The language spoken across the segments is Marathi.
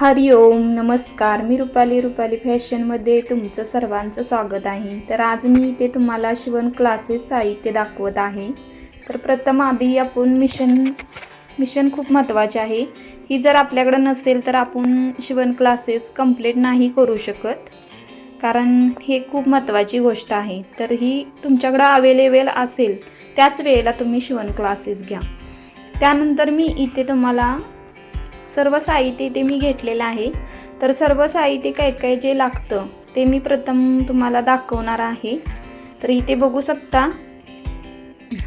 हरिओम नमस्कार. मी रुपाली रुपाली फॅशनमध्ये तुमचं सर्वांचं स्वागत आहे. तर आज मी इथे तुम्हाला शिवण क्लासेस साहित्य दाखवत आहे. तर प्रथम आधी आपण मिशन मिशन खूप महत्त्वाचे आहे. ही जर आपल्याकडं नसेल तर आपण शिवण क्लासेस कंप्लीट नाही करू शकत. कारण हे खूप महत्त्वाची गोष्ट आहे. तर ही तुमच्याकडं अवेलेबल असेल त्याच वेळेला तुम्ही शिवण क्लासेस घ्या. त्यानंतर मी इथे तुम्हाला सर्व साहित्य ते मी घेतलेलं आहे. तर सर्व साहित्य काय काय जे लागतं ते मी प्रथम तुम्हाला दाखवणार आहे. तर इथे बघू शकता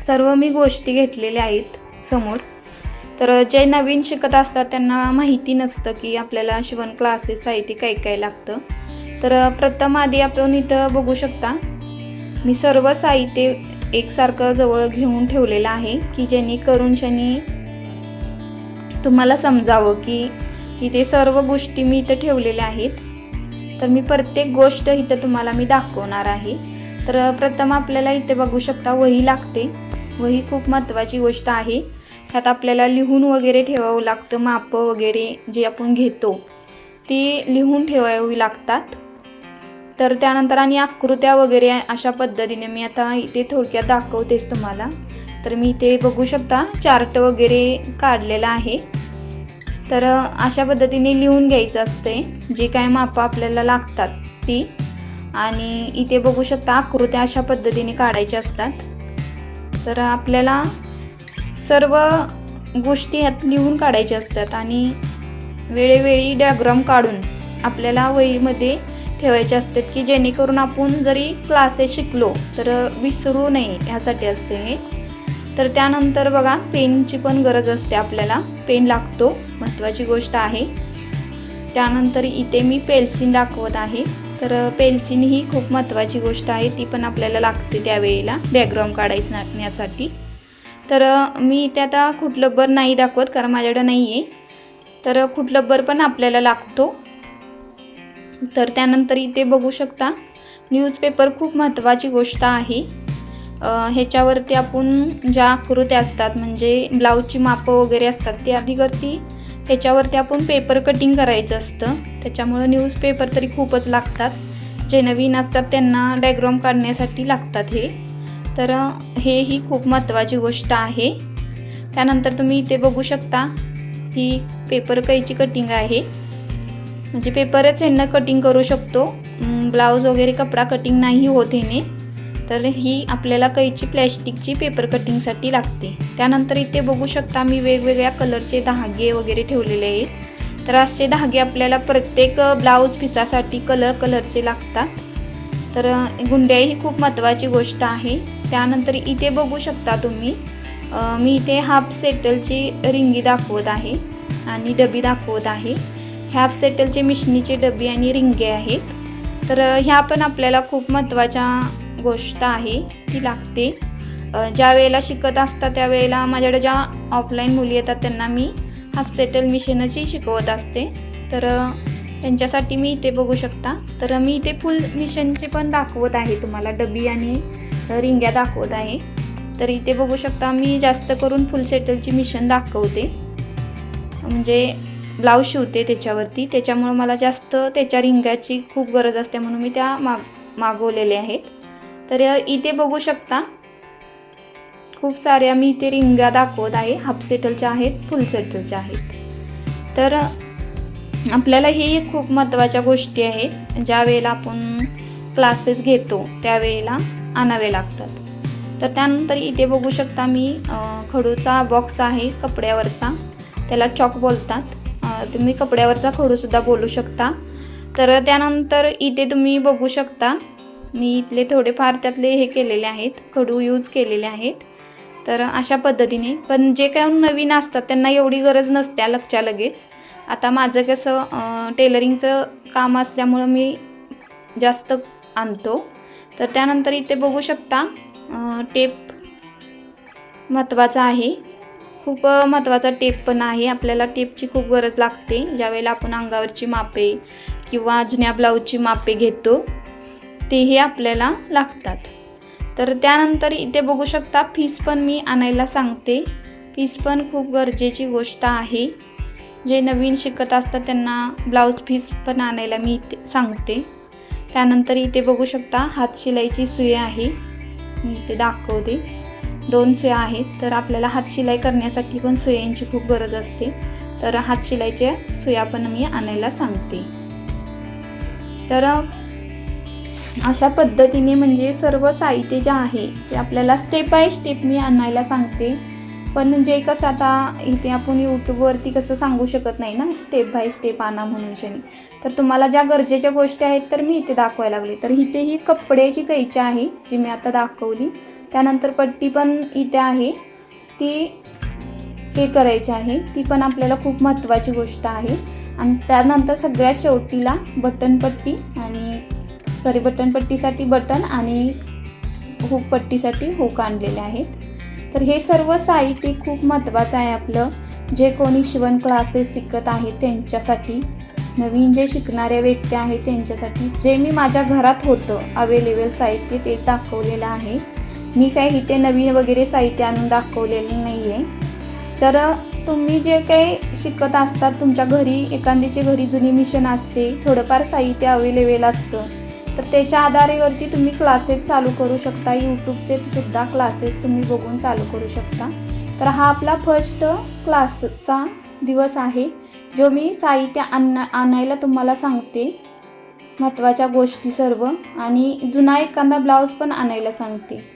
सर्व मी गोष्टी घेतलेल्या आहेत समोर. तर जे नवीन शिकत असतात त्यांना माहिती नसतं की आपल्याला शिवण क्लासेस साहित्य काय काय लागतं. तर प्रथम आधी आपण इथं बघू शकता मी सर्व साहित्य एकसारखं जवळ घेऊन ठेवलेलं आहे की जेणेकरून शनी तुम्हाला समजावं की इथे सर्व गोष्टी मी इथं ठेवलेल्या आहेत. तर मी प्रत्येक गोष्ट इथं तुम्हाला मी दाखवणार आहे. तर प्रथम आपल्याला इथे बघू शकता वही लागते. वही खूप महत्त्वाची गोष्ट आहे. ह्यात आपल्याला लिहून वगैरे ठेवावं लागतं मापं वगैरे जे आपण घेतो ती लिहून ठेवावी लागतात. तर त्यानंतर आणि आकृत्या वगैरे अशा पद्धतीने मी आता इथे थोडक्यात दाखवतेच तुम्हाला. तर मी इथे बघू शकता चार्ट वगैरे काढलेला आहे. तर अशा पद्धतीने लिहून घ्यायचं असते जे काय मापं आपल्याला लागतात ती. आणि इथे बघू शकता आकृत्या अशा पद्धतीने काढायच्या असतात. तर आपल्याला सर्व गोष्टी ह्यात लिहून काढायच्या असतात आणि वेळोवेळी डायग्राम काढून आपल्याला वहीमध्ये ठेवायचे असतात की जेणेकरून आपण जरी क्लासेस शिकलो तर विसरू नये ह्यासाठी असते हे. तर त्यानंतर बघा पेनची पण गरज असते आपल्याला. पेन लागतो महत्त्वाची गोष्ट आहे. त्यानंतर इथे मी पेल्सिन दाखवत आहे. तर पेल्सिन ही खूप महत्त्वाची गोष्ट आहे. ती पण आपल्याला लागते त्यावेळेला बॅकग्राऊंड काढायसाठी तर मी इथे आता खुटलब्बर नाही दाखवत कारण माझ्याकडे नाही आहे तर खुटलब्बर पण आपल्याला लागतो. तर त्यानंतर इथे बघू शकता न्यूजपेपर खूप महत्त्वाची गोष्ट आहे. ह्याच्यावरती आपण ज्या आकृत्या असतात म्हणजे ब्लाऊजची मापं वगैरे असतात ते आधीवरती ह्याच्यावरती आपण पेपर कटिंग करायचं असतं. त्याच्यामुळं न्यूजपेपर तरी खूपच लागतात. जे नवीन असतात त्यांना डायग्राम काढण्यासाठी लागतात हे. तर हे ही खूप महत्त्वाची गोष्ट आहे. त्यानंतर तुम्ही इथे बघू शकता ही पेपर कैची कटिंग आहे. म्हणजे पेपरच ह्यांना कटिंग करू शकतो. ब्लाऊज वगैरे कपडा कटिंग नाही होत ह्याने. तर ही आपल्याला कैची प्लॅस्टिकची पेपर कटिंगसाठी लागते. त्यानंतर इथे बघू शकता मी वेगवेगळ्या कलरचे धागे वगैरे ठेवलेले आहेत. तर असे धागे आपल्याला प्रत्येक ब्लाऊज पिसासाठी कलर कलरचे लागतात. तर गुंड्या ही खूप महत्त्वाची गोष्ट आहे. त्यानंतर इथे बघू शकता तुम्ही मी इथे हाफ सेटलची रिंगी दाखवत आहे आणि डबी दाखवत आहे. हाफ सेटलचे मिशनीचे डबी आणि रिंगे आहेत. तर ह्या पण आपल्याला खूप महत्त्वाच्या गोष्ट आहे ती लागते. ज्या वेळेला शिकत असतात त्यावेळेला माझ्याकडे ज्या ऑफलाईन मुली येतात त्यांना मी हाफ सेटल मिशनची शिकवत असते. तर त्यांच्यासाठी मी इथे बघू शकता. तर मी इथे फुल मिशनचे पण दाखवत आहे तुम्हाला. डबी आणि रिंग्या दाखवत आहे. तर इथे बघू शकता मी जास्त करून फुल सेटलची मिशन दाखवते. म्हणजे ब्लाऊज शिवते त्याच्यावरती. त्याच्यामुळं मला जास्त त्याच्या रिंग्याची खूप गरज असते म्हणून मी त्या माग मागवलेल्या आहेत. तर इथे बघू शकता. खूप साऱ्या मी इथे रिंगा दाखवत आहे. हाफ सेटलच्या आहेत फुल सेटलच्या आहेत. तर आपल्याला हे खूप महत्त्वाच्या गोष्टी आहेत ज्या वेळेला आपण क्लासेस घेतो त्यावेळेला आणावे लागतात. तर त्यानंतर इथे बघू शकता मी खडूचा बॉक्स आहे कपड्यावरचा. त्याला चॉक बोलतात. तुम्ही कपड्यावरचा खडूसुद्धा बोलू शकता. तर त्यानंतर इथे तुम्ही बघू शकता मी इथले थोडेफार त्यातले हे केलेले आहेत खडू यूज केलेले आहेत. तर अशा पद्धतीने पण जे काही नवीन असतात त्यांना एवढी गरज नसत्या लक्षात लगेच. आता माझं कसं टेलरिंगचं काम असल्यामुळं मी जास्त आणतो. तर त्यानंतर इथे बघू शकता टेप महत्त्वाचा आहे. खूप महत्त्वाचा टेप पण आहे. आपल्याला टेपची खूप गरज लागते. ज्यावेळेला आपण अंगावरची मापे किंवा जुन्या ब्लाऊजची मापे घेतो तेही आपल्याला लागतात. तर त्यानंतर इथे बघू शकता फीस पण मी आणायला सांगते. फीस पण खूप गरजेची गोष्ट आहे. जे नवीन शिकत असतात त्यांना ब्लाऊज फीस पण आणायला मी इथे सांगते. त्यानंतर इथे बघू शकता हात शिलाईची सुई आहे. मी इथे दाखवते. दोन सुया आहेत. तर आपल्याला हात शिलाई करण्यासाठी पण सुयांची खूप गरज असते. तर हात शिलाईच्या सुया पण मी आणायला सांगते. तर अशा पद्धतीने म्हणजे सर्व साहित्य जे आहे ते आपल्याला स्टेप बाय स्टेप मी आणायला सांगते. पण जे कसं आता इथे आपण यूट्यूबवरती कसं सांगू शकत नाही ना स्टेप बाय स्टेप आणा म्हणून शनी. तर तुम्हाला ज्या गरजेच्या गोष्टी आहेत तर मी इथे दाखवायला लागले. तर इथे ही कपड्याची कैची आहे जी मी आता दाखवली. त्यानंतर पट्टी पण इथे आहे. ती हे करायची आहे. ती पण आपल्याला खूप महत्त्वाची गोष्ट आहे. आणि त्यानंतर सगळ्या शेवटीला बटनपट्टी सॉरी बटनपट्टीसाठी बटन आणि हुक पट्टीसाठी हुक आणलेले आहेत. तर हे सर्व साहित्य खूप महत्त्वाचं आहे आपलं. जे कोणी शिवण क्लासेस शिकत आहेत त्यांच्यासाठी नवीन जे शिकणाऱ्या व्यक्ती आहेत त्यांच्यासाठी जे मी माझ्या घरात होतं अवेलेबल साहित्य तेच दाखवलेलं आहे. मी काही इथे नवीन वगैरे साहित्य आणून दाखवलेलं नाही आहे तर तुम्ही जे काही शिकत असतात तुमच्या घरी एखाद्याच्या घरी जुनी मिशन असते थोडंफार साहित्य अवेलेबल असतं. तर त्याच्या आधारेवरती तुम्ही क्लासेस चालू करू शकता. यूट्यूबचे सुद्धा क्लासेस तुम्ही बघून चालू करू शकता. तर हा आपला फर्स्ट क्लासचा दिवस आहे. जो मी साहित्य आणा आणायला तुम्हाला सांगते. महत्त्वाच्या गोष्टी सर्व. आणि जुना एखादा ब्लाऊज पण आणायला सांगते.